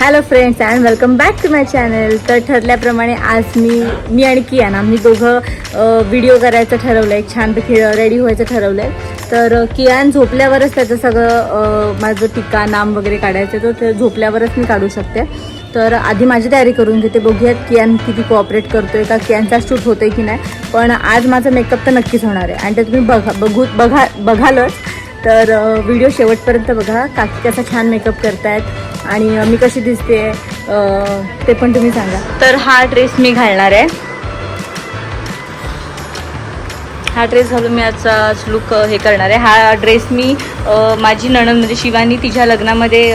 Hello friends and welcome back to my channel तर ठरल्याप्रमाणे आज मी मी आणि कियान आम्ही दोघं व्हिडिओ करायचं ठरवलं आहे छानपैकी रेडी व्हायचं ठरवलं आहे तर कियान झोपल्यावरच त्याचं सगळं माझं टिक्का नाम वगैरे काढायचं तर ते झोपल्यावरच मी काढू शकते. तर आधी माझी तयारी करून घेते. बघूयात कियान किती कोऑपरेट करतो आहे का कियानचा शूट होतोय की नाही. पण आज माझा मेकअप तर नक्कीच होणार आहे. आणि ते तुम्ही बघा बघू बघा बघालच. तर व्हिडिओ शेवटपर्यंत बघा. काकी कसा छान मेकअप करतायत. आणि मी कशी दिसते ते पण तुम्ही सांगा. तर हा ड्रेस मी घालणार आहे. हा ड्रेस घालून मी आजचाच लुक हे करणार आहे. हा ड्रेस मी माझी नणंद म्हणजे शिवानी तिच्या लग्नामध्ये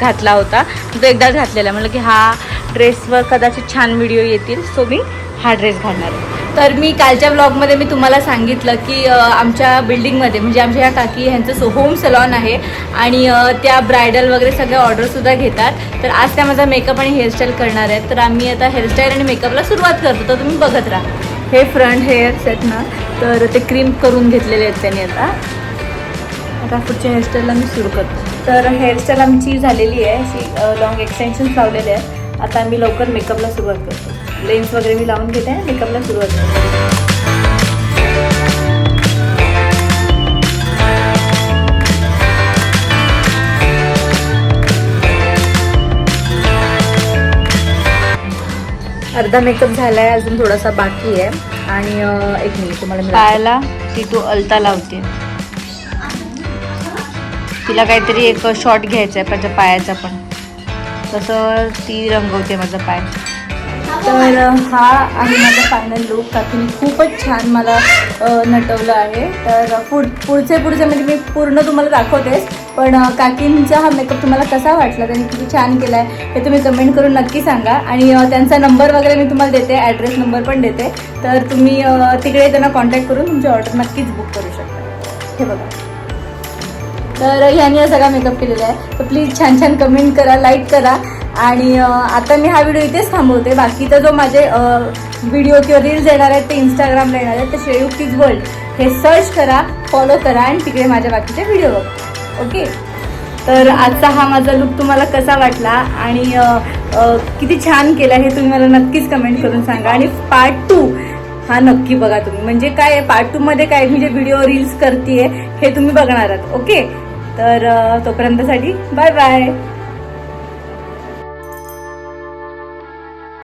घातला होता. तो एकदाच घातलेला म्हटलं की हा ड्रेसवर कदाचित छान व्हिडिओ येतील. सो मी हा ड्रेस घालणार. तर मी कालच्या ब्लॉगमध्ये मी तुम्हाला सांगितलं की आमच्या बिल्डिंगमध्ये म्हणजे आमच्या या काकी ह्यांचं सो होम सलॉन आहे आणि त्या ब्रायडल वगैरे सगळ्या ऑर्डरसुद्धा घेतात. तर आज त्या माझा मेकअप आणि हेअरस्टाईल करणार आहेत. तर आम्ही आता हेअरस्टाईल आणि मेकअपला सुरुवात करतो. तर तुम्ही बघत राहा. हे फ्रंट हेअर्स आहेत ना. तर ते क्रीम करून घेतलेले आहेत त्यांनी आता. आता पुढच्या हेअरस्टाईलला मी सुरू करतो. तर हेअरस्टाईल आमची झालेली आहे. अशी लॉंग एक्सटेन्शन्स लावलेले आहेत. आता मी लवकर मेकअपला सुरुवात करतो. लेन्स वगैरे मी लावून घेते मेकअपला सुरुवात करतो. अर्धा मेकअप झाला आहे अजून थोडासा बाकी आहे. आणि एक मिनिट तुम्हाला पायाला ती तू अलता लावते. तिला काहीतरी एक शॉट घ्यायचा आहे माझ्या पायाचा पण. तसं ती रंगवते माझा पाय. तर हा आहे माझा फायनल लुक काकीने खूपच छान मला नटवलं आहे. तर पुढ पुढचे पुढचे म्हणजे मी पूर्ण तुम्हाला दाखवतेच. पण काकींचा हा मेकअप तुम्हाला कसा वाटला? त्यांनी किती छान केला आहे हे तुम्ही कमेंट करून नक्की सांगा. आणि त्यांचा नंबर वगैरे मी तुम्हाला देते ॲड्रेस नंबर पण देते. तर तुम्ही तिकडे त्यांना कॉन्टॅक्ट करून तुमची ऑर्डर नक्कीच बुक करू शकता. हे बघा. तर ह्याने हा सगळा मेकअप केलेला आहे. तर प्लीज छान छान कमेंट करा लाईक करा. आणि आता मी हा व्हिडिओ इथेच थांबवते. बाकीचा जो माझे व्हिडिओ किंवा रील्स येणार आहेत ते इंस्टाग्रामला येणार आहेत. तर श्रेयुक्तीज वर्ल्ड हे सर्च करा फॉलो करा आणि तिकडे माझ्या बाकीचे व्हिडिओ बघा. ओके तर आजचा हा माझा लुक तुम्हाला कसा वाटला? आणि किती छान केला हे तुम्ही मला नक्कीच कमेंट करून सांगा. आणि पार्ट टू हा नक्की बघा तुम्ही. म्हणजे काय पार्ट टूमध्ये काय? मी जे व्हिडिओ रील्स करते हे तुम्ही बघणार आहात. ओके तर तोपर्यंतसाठी बाय बाय.